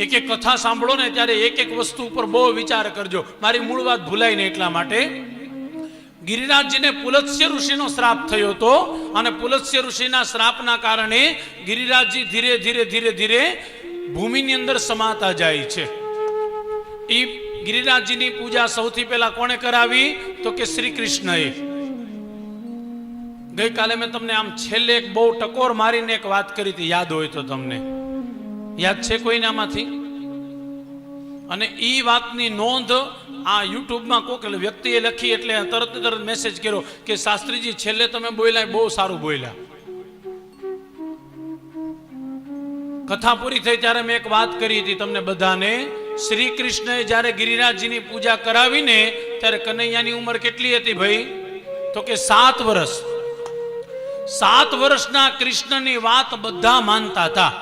એક એક કથા સાંભળો ને ત્યારે એક એક વસ્તુ ઉપર બહુ વિચાર કરજો. મારી મૂળ વાત ભૂલાય ને એટલા માટે. ગિરિરાજજીને પુલત્સ્ય ઋષિનો શ્રાપ થયો હતો અને પુલત્સ્ય ઋષિના શ્રાપના કારણે ગિરિરાજજી ધીરે ધીરે ધીરે ધીરે ભૂમિની અંદર સમાતા જાય છે. એ ગિરિરાજજીની પૂજા સૌથી પહેલા કોણે કરાવી? તો કે શ્રી કૃષ્ણએ ગઈકાલે મેં તમને આમ છેલ્લે એક બહુ ટકોર મારીને એક વાત કરી હતી, યાદ હોય તો તમને. યાદ છે કોઈને આમાંથી અને એ વાતની નોંધ આ યુટ્યુબમાં કોઈક વ્યક્તિએ લખી એટલે તરત તરત મેસેજ કર્યો કે, શાસ્ત્રીજી, છેલ્લે તમે બોલ્યા, બહુ સારું બોલ્યા. કથા પૂરી થઈ ત્યારે મેં એક વાત કરી હતી તમને બધાને. શ્રી કૃષ્ણએ જ્યારે ગિરિરાજજીની પૂજા કરાવીને, ત્યારે કનૈયાની ઉંમર કેટલી હતી ભાઈ? તો કે સાત વર્ષ સાત વર્ષના કૃષ્ણની વાત બધા માનતા હતા.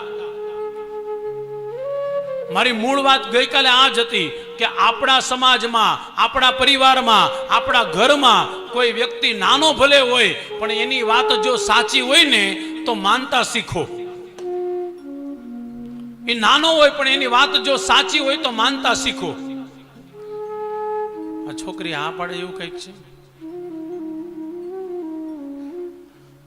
મારી મૂળ વાત ગઈકાલે આ જ હતી કે આપણા સમાજમાં, આપણા પરિવારમાં, આપણા ઘરમાં કોઈ વ્યક્તિ નાનો ભલે હોય, પણ એની વાત જો સાચી હોય ને, તો માનતા શીખો. એ નાનો હોય પણ એની વાત જો સાચી હોય તો માનતા શીખો. આ છોકરી આ પાડે એવું કંઈક છે?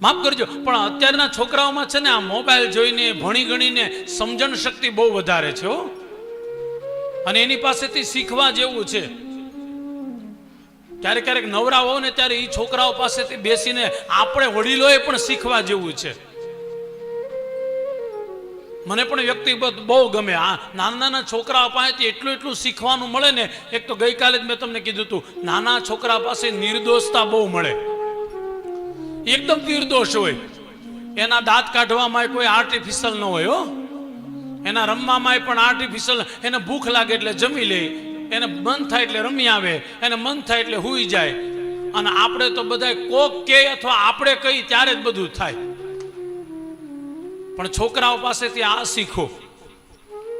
માફ કરજો, પણ અત્યારના છોકરાઓમાં છે ને આ મોબાઈલ જોઈને, ભણી ગણીને સમજણ શક્તિ બહુ વધારે છે હો. અને એની પાસેથી શીખવા જેવું છે. ક્યારેક ક્યારેક નવરા હોવ ને ત્યારે એ છોકરાઓ પાસેથી બેસીને આપણે વડીલોએ પણ શીખવા જેવું છે. મને પણ વ્યક્તિગત બહુ ગમે. આ નાના નાના છોકરાઓ પાસેથી એટલું એટલું શીખવાનું મળે ને, એક તો ગઈકાલે જ મેં તમને કીધું હતું નાના છોકરા પાસે નિર્દોષતા બહુ મળે. એકદમ નિર્દોષ હોય. એના દાંત કાઢવામાં કોઈ આર્ટિફિશિયલ ન હોય હો. એના રમવામાં પણ આર્ટિફિશિયલ એને ભૂખ લાગે એટલે જમી લે. એને મન થાય એટલે રમી આવે. એને મન થાય એટલે હુઈ જાય. અને આપણે તો બધા કોક કે અથવા આપણે કહી ત્યારે જ બધું થાય. પણ છોકરાઓ પાસેથી આ શીખો.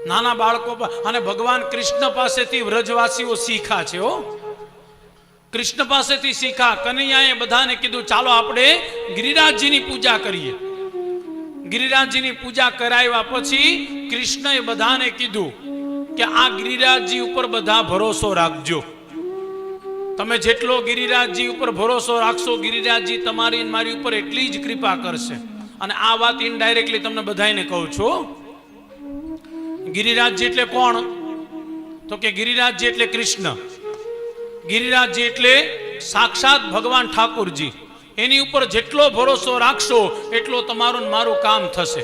નાના બાળકો અને ભગવાન કૃષ્ણ પાસેથી વ્રજવાસીઓ શીખા છે હો. કૃષ્ણ પાસેથી શીખા, કનૈયાએ બધાને કીધું, ચાલો આપણે ગિરિરાજજીની પૂજા કરીએ. ગિરિરાજજીની પૂજા કરાવ્યા પછી કૃષ્ણએ બધાને કીધું કે આ ગિરિરાજજી ઉપર બધા ભરોસો રાખજો. તમે જેટલો ગિરિરાજજી ઉપર ભરોસો રાખશો, ગિરિરાજજી તમારી મારી ઉપર એટલી જ કૃપા કરશે. અને આ વાત ઇનડાયરેક્ટલી તમને બધાને કહું છું. ગિરિરાજજી એટલે કોણ? તો કે ગિરિરાજજી એટલે કૃષ્ણ. ગિરિરાજજી એટલે સાક્ષાત ભગવાન ઠાકુરજી. એની ઉપર જેટલો ભરોસો રાખશો, એટલો તમારું મારું કામ થશે.